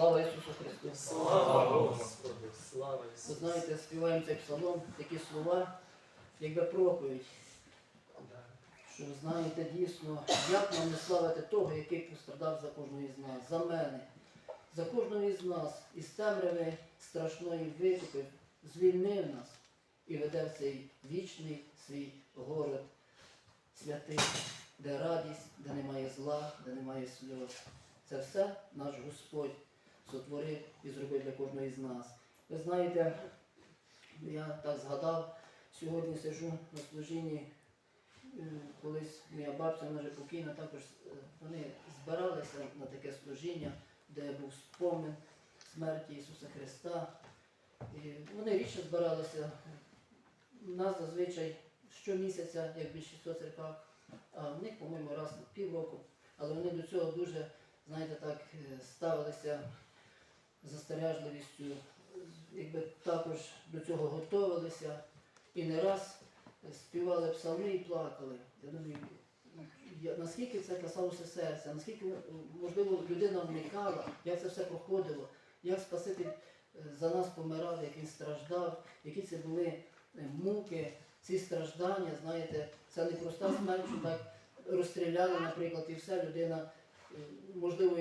Слава Ісусу Христу! Слава Господу, слава Ви Ісусу. знаєте, співаємо цей псалом, такі слова, якби проповідь, що ви знаєте дійсно, як нам не славити того, який пострадав за кожного із нас, за мене, за кожного із нас, із темряви страшної викупив, звільнив нас і веде в цей вічний свій город святий, де радість, де немає зла, де немає сльоз. Це все наш Господь сотворив і зробив для кожного із нас. Ви знаєте, я так згадав, сьогодні сижу на служінні, е, колись моя бабця, вона вже покійна, також е, вони збиралися на таке служіння, де був спомин смерті Ісуса Христа. І вони рідше збиралися. У нас зазвичай щомісяця, як більшість церквах, а в них, по-моєму, раз на півроку. Але вони до цього дуже, знаєте, так е, ставилися застережливістю, якби також до цього готувалися і не раз співали псалми і плакали. Я думаю, наскільки це касалося серця, наскільки можливо людина вникала, як це все проходило, як Спаситель е, за нас помирав, як він страждав, які це були е, муки, ці страждання, знаєте, це не проста смерть, що так розстріляли, наприклад, і все, людина, е, можливо,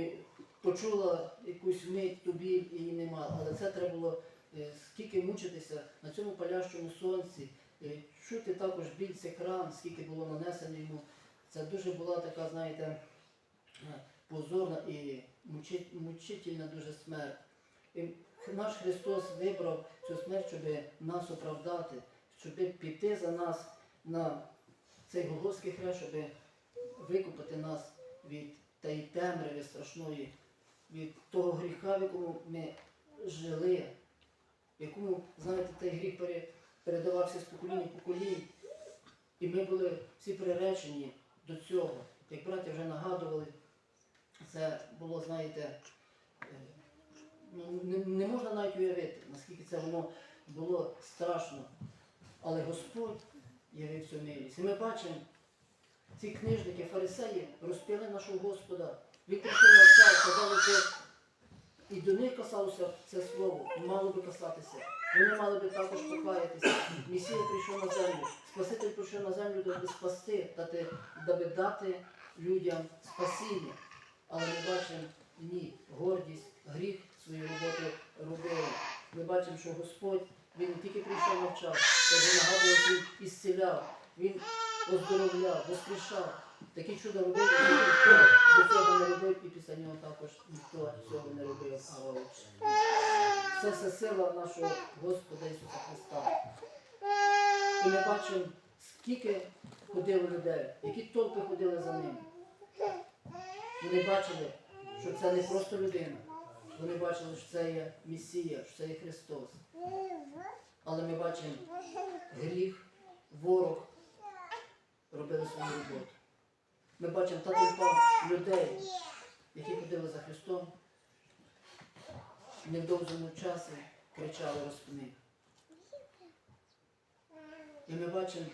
почула якусь мить ту біль і її нема. Але це треба було е, скільки мучитися на цьому палящому сонці, е, чути також біль цих ран, скільки було нанесено йому. Це дуже була така, знаєте, е, позорна і мучительна дуже смерть. І наш Христос вибрав цю смерть, щоб нас оправдати, щоб піти за нас на цей Голгофський хрест, щоб викупити нас від тієї темряви страшної, від того гріха, в якому ми жили, якому, знаєте, той гріх пере- передавався з покоління в покоління. І ми були всі приречені до цього. Як браття вже нагадували, це було, знаєте, е, ну, не, не можна навіть уявити, наскільки це воно було страшно. Але Господь явив цю милість. І ми бачимо, ці книжники, фарисеї розп'яли нашого Господа. Він прийшов на казали, що і до них касалося це слово, мало би касатися. Вони мали би також покаятися. Месія прийшов на землю. Спаситель прийшов на землю, даби спасти, дати, даби дати людям спасіння. Але ми бачимо, ні, гордість, гріх свою роботу робили. Ми бачимо, що Господь, Він не тільки прийшов навчав, як нагадував, Він ісціляв, Він оздоровляв, воскрешав. Такі чуда робив, ніхто до цього не робив, і після нього також ніхто цього не робив. Аллилуйя. Це все сила нашого Господа Ісуса Христа. І ми бачимо, скільки ходило людей, які толпи ходили за ним. Вони бачили, що це не просто людина. Вони бачили, що це є Месія, що це є Христос. Але ми бачимо, гріх, ворог робили свою роботу. Ми бачимо та толпа людей, які ходили за Христом, в невдовзому часі кричали розпни. І ми бачимо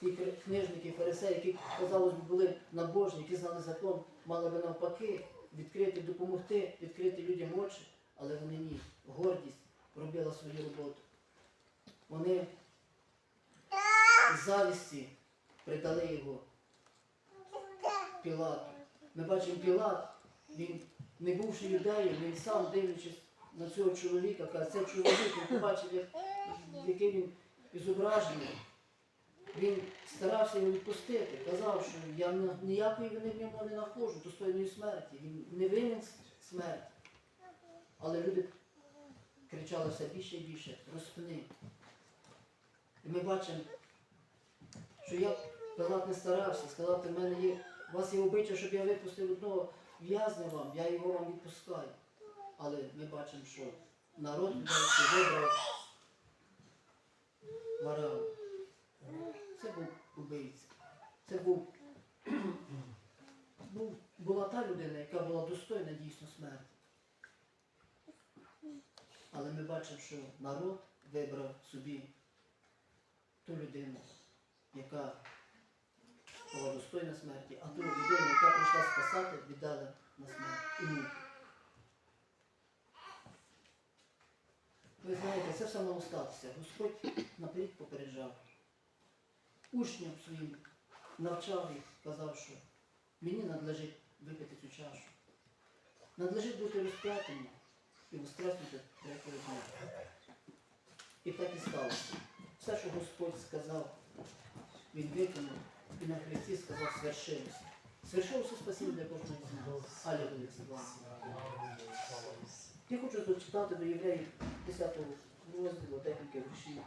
ті книжники, фарисеї, які, казалось були набожні, які знали закон, мали би навпаки відкрити, допомогти, відкрити людям очі, але вони ні. Гордість робила свою роботу. Вони завісті придали його Пілату. Ми бачимо Пілат, він не бувши юдеєм, він сам дивлячись на цього чоловіка, каже, це чоловік, він побачив, як, який він зображений. Він старався його відпустити, казав, що я ніякої вини в ньому не знаходжу, достойної смерті. Він не винен смерті. Але люди кричали все більше і більше, розпини. І ми бачимо, що я Пилат не старався, сказав, в мене є, вас є обичай, щоб я випустив одного в'язня вам, я його вам відпускаю. Але ми бачимо, що народ вибрав Варага. Це був убийця. Це був, був, була та людина, яка була достойна дійсно смерті. Але ми бачимо, що народ вибрав собі ту людину, яка була достойна смерті, а ту людину, яка прийшла спасати, віддали на смерть і муки. Ви знаєте, це все мало статися. Господь наперед попереджав. Учням своїм навчав їх, казав, що мені надлежить випити цю чашу. Надлежить бути розп'ятим і воскреснути третього дня. І так і сталося. Все, що Господь сказав, він виконав і на хресті сказав, свершилося. Свершилося спасіння для кожного з нас. Алілуя, слава. Я хочу зачитати до євреїв 10 розділу декілька віршів.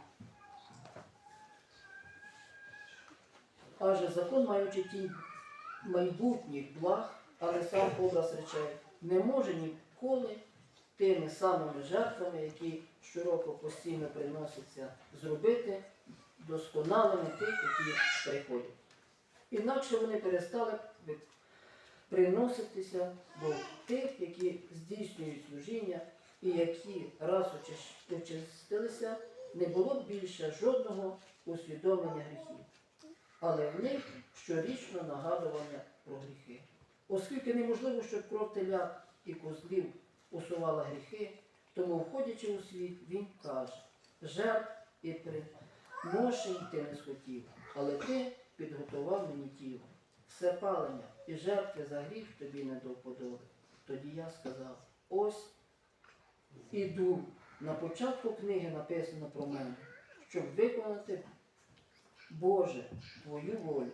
Аже закон, маючи тінь майбутніх благ, але сам образ речей, не може ніколи тими самими жертвами, які щороку постійно приносяться, зробити досконалими тих, які приходять. Інакше вони перестали приноситися до тих, які здійснюють служіння і які раз очистилися, не було більше жодного усвідомлення гріхів. Але в них щорічно нагадування про гріхи. Оскільки неможливо, щоб кров телят і козлів усувала гріхи, тому, входячи у світ, він каже, жертв і приношень ти не схотів, але ти підготував мені тіло. Все палення і жертви за гріх тобі не до вподоби. Тоді я сказав, ось іду. На початку книги написано про мене, щоб виконати Боже твою волю.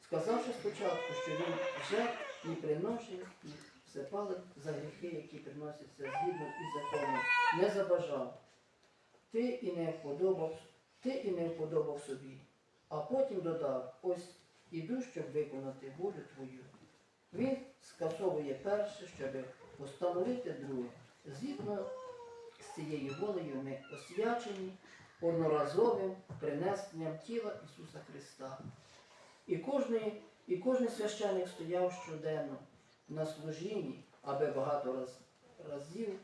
Сказавши спочатку, що він жертв і приношень, все палить за гріхи, які приносяться згідно із законом, не забажав. Ти і не вподобав, ти і не вподобав собі. А потім додав, ось іду, щоб виконати волю твою. Він скасовує перше, щоб постановити друге. Згідно з цією волею ми освячені одноразовим принесенням тіла Ісуса Христа. І кожний, і кожний священник стояв щоденно на служінні, аби багато раз, разів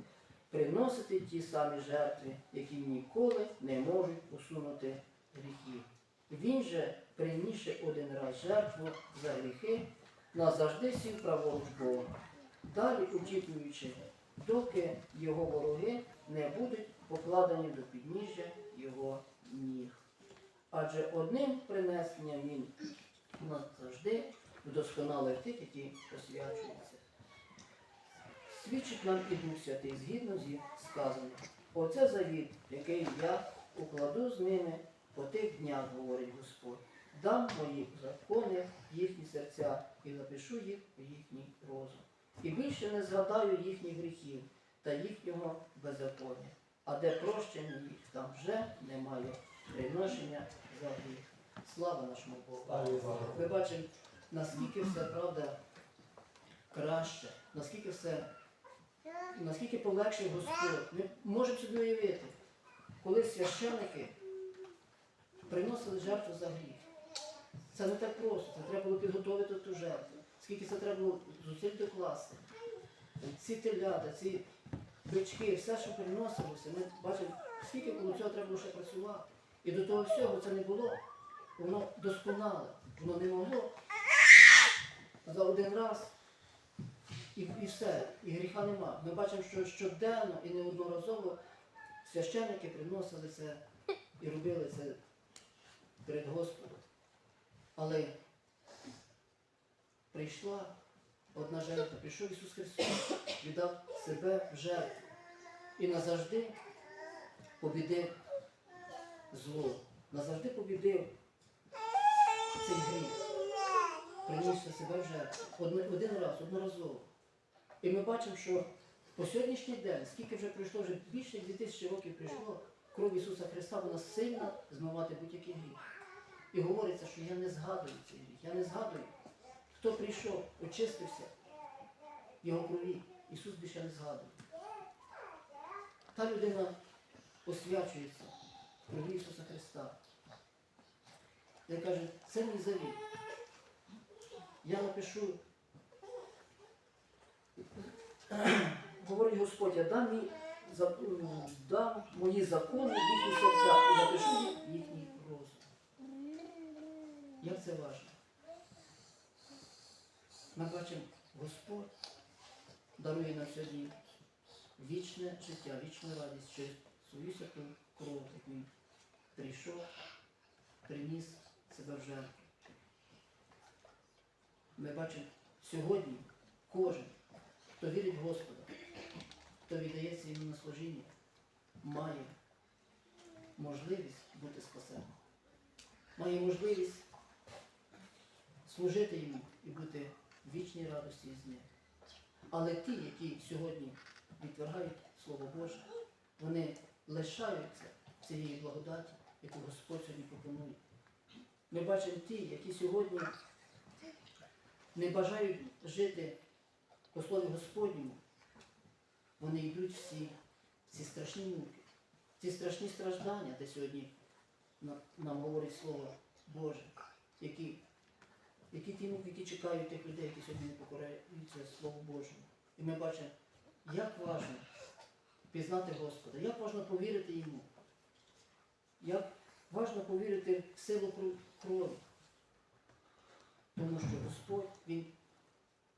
приносити ті самі жертви, які ніколи не можуть усунути гріхів. Він же, принісши один раз жертву за гріхи, назавжди сів праворуч Бога, далі очікуючи, доки його вороги не будуть покладені до підніжжя його ніг. Адже одним принесенням він назавжди вдосконалив тих, які освячуються. Свідчить нам і Дух Святий згідно зі сказаним. Оце завіт, який я укладу з ними по тих днях, говорить Господь. Дам мої закони в їхні серця і напишу їх у їхній розум. І більше не згадаю їхніх гріхів та їхнього беззаконня. А де прощення їх, там вже немає приношення за гріх. Слава нашому Богу! Ми бачимо, наскільки все правда краще, наскільки все, наскільки полегшив Господь. Ми можемо собі уявити, коли священники приносили жертву за гріх. Це не так просто, це треба було підготувати ту жертву. Скільки це треба було зусиль докласти. Ці телята, ці бички, все, що приносилося, ми бачимо, скільки коло цього треба було ще працювати. І до того всього це не було. Воно досконале, воно не могло за один раз і, і все, і гріха нема. Ми бачимо, що щоденно і неодноразово священники приносили це і робили це перед Господом. Але прийшла одна жертва, прийшов Ісус Христос, віддав себе в жертву і назавжди побідив зло, назавжди побідив цей гріх, принісся себе в жертву. Один раз, одноразово. І ми бачимо, що по сьогоднішній день, скільки вже пройшло, вже більше 2000 років прийшло, кров Ісуса Христа, вона сильна змивати будь-який гріх. І говориться, що я не згадую цей гріх, я не згадую. Хто прийшов, очистився його крові, Ісус більше не згадує. Та людина освячується в крові Ісуса Христа. Він каже, це мій завіт. Я напишу, говорить Господь, я дам, мій, дам мої закони їхні серця і напишу їх в їхній розум. Як це важливо? Ми бачимо, Господь дарує нам сьогодні вічне життя, вічну радість через свою святу кров, як він прийшов, приніс себе в жертву. Ми бачимо сьогодні кожен, хто вірить в Господа, хто віддається йому на служіння, має можливість бути спасеним. Має можливість служити йому і бути в вічній радості з ним. Але ті, які сьогодні відвергають Слово Боже, вони лишаються цієї благодаті, яку Господь сьогодні пропонує. Ми бачимо ті, які сьогодні не бажають жити по слові Господньому, вони йдуть всі ці страшні муки, ці страшні страждання, де сьогодні нам говорить Слово Боже, які, які ті муки, чекають тих людей, які сьогодні не покоряються Слову Божому. І ми бачимо, як важно пізнати Господа, як важно повірити йому, як важно повірити в силу крові. Тому що Господь, Він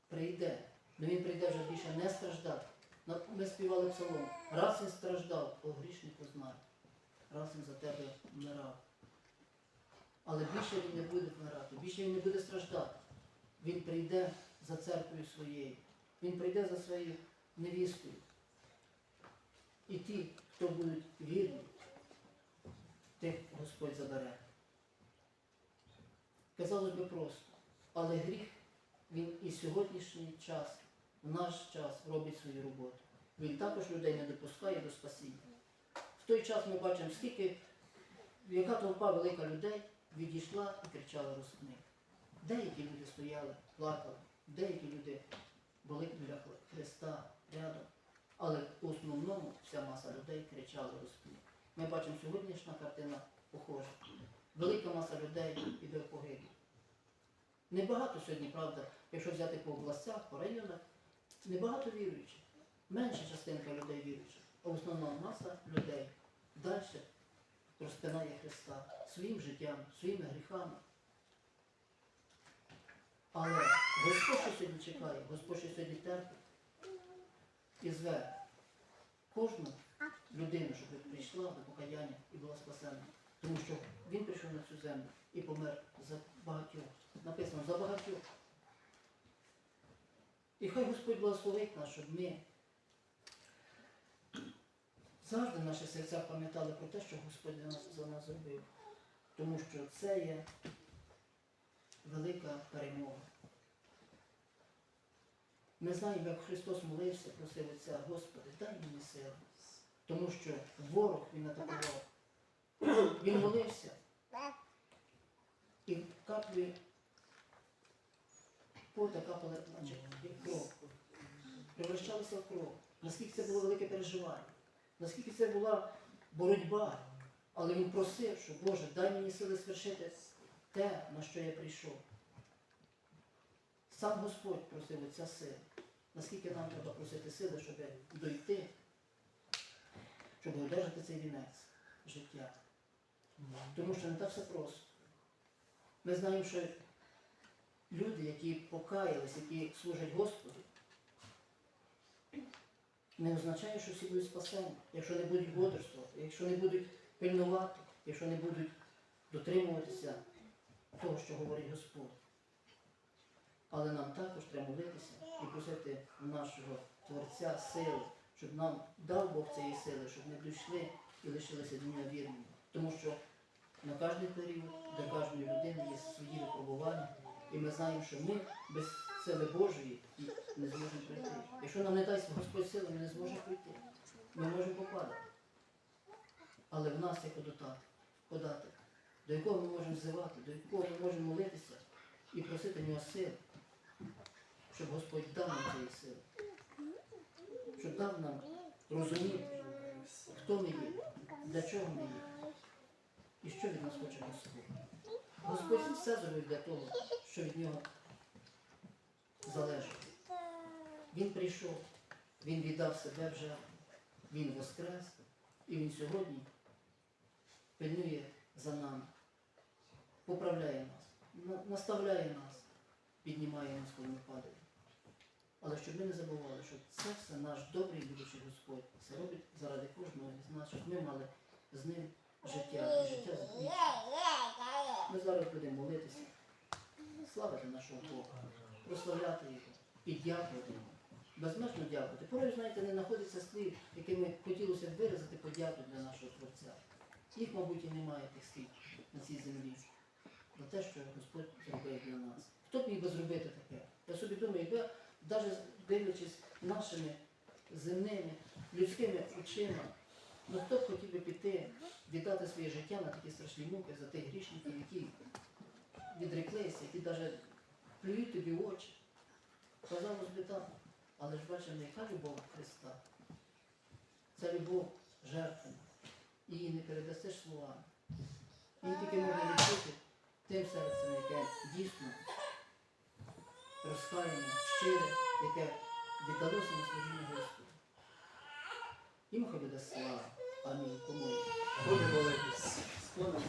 прийде, але Він прийде вже більше не страждати. Ми співали псалом. Раз він страждав, о грішник познай. Раз він за тебе вмирав. Але більше він не буде вмирати, більше він не буде страждати. Він прийде за церквою своєю. Він прийде за своєю невісткою. І ті, хто будуть вірні, тих Господь забере. Казалось би просто, але гріх, він і сьогоднішній час, в наш час робить свою роботу. Він також людей не допускає до спасіння. В той час ми бачимо, скільки, яка толпа велика людей відійшла і кричала розсудник. Деякі люди стояли, плакали, деякі люди були біля Христа рядом. Але в основному вся маса людей кричала розпні. Ми бачимо сьогоднішня картина похожа. Велика маса людей іде в погибель. Небагато сьогодні, правда, якщо взяти по областях, по районах, небагато віруючих. Менша частинка людей віруючих. А основна маса людей далі розпинає Христа своїм життям, своїми гріхами. Але Господь що сьогодні чекає, Господь що сьогодні терпить і зве кожну людину, щоб прийшла до покаяння і була спасена. Тому що він прийшов на цю землю і помер за багатьох. Написано за багатьох. І хай Господь благословить нас, щоб ми завжди в наших серцях пам'ятали про те, що Господь за нас, за нас зробив. Тому що це є велика перемога. Ми знаємо, як Христос молився, просив Отця, Господи, дай мені сили. Тому що ворог він атакував. Він молився. І каплі пота капали, наче кров. Превращалися в кров. Наскільки це було велике переживання, наскільки це була боротьба. Але він просив, що Боже, дай мені сили свершити те, на що я прийшов. Сам Господь просив оця сила. Наскільки нам треба просити сили, щоб дойти, щоб одержати цей вінець життя. Тому що не так все просто. Ми знаємо, що люди, які покаялись, які служать Господу, не означає, що всі будуть спасені, якщо не будуть бодрствувати, якщо не будуть пильнувати, якщо не будуть дотримуватися того, що говорить Господь. Але нам також треба молитися і просити нашого Творця сили, щоб нам дав Бог цієї сили, щоб ми дійшли і лишилися нього вірними. Тому що на кожний період для кожної людини є свої випробування, і ми знаємо, що ми без сили Божої не зможемо прийти. Якщо нам не дасть Господь сили, ми не зможемо прийти. Ми можемо попадати. Але в нас є податок, до якого ми можемо взивати, до якого ми можемо молитися і просити в нього сил, щоб Господь дав нам цієї сили, щоб дав нам розуміти, хто ми є, для чого ми є і що від нас хоче Господь. Господь все зробив для того, що від нього залежить. Він прийшов, він віддав себе вже, він воскрес, і він сьогодні пильнує за нами, поправляє нас, наставляє нас, піднімає нас, коли ми падаємо. Але щоб ми не забували, що це все наш добрий будучий Господь. Це робить заради кожного із нас, щоб ми мали з ним життя і життя з зараз будемо молитися, славити нашого Бога, прославляти Його і дякувати Йому. Безмежно дякувати. Порою, знаєте, не знаходиться слів, якими хотілося б виразити подяку для нашого Творця. Їх, мабуть, і немає тих слів на цій землі. За те, що Господь зробив для нас. Хто б міг би зробити таке? Я собі думаю, якби навіть дивлячись нашими земними, людськими очима, ну хто б хотів би піти, віддати своє життя на такі страшні муки за тих грішників, які відреклися, які навіть плюють тобі в очі. Казалось би так. Але ж бачимо, яка любов Христа. Це любов жертвена. Її не передасиш словами. Її тільки можна відчути тим серцем, яке дійсно розкаяне, щире, яке віддалося на служіння Господу. Їм хай буде слава. Амінь. Помолимо. Будемо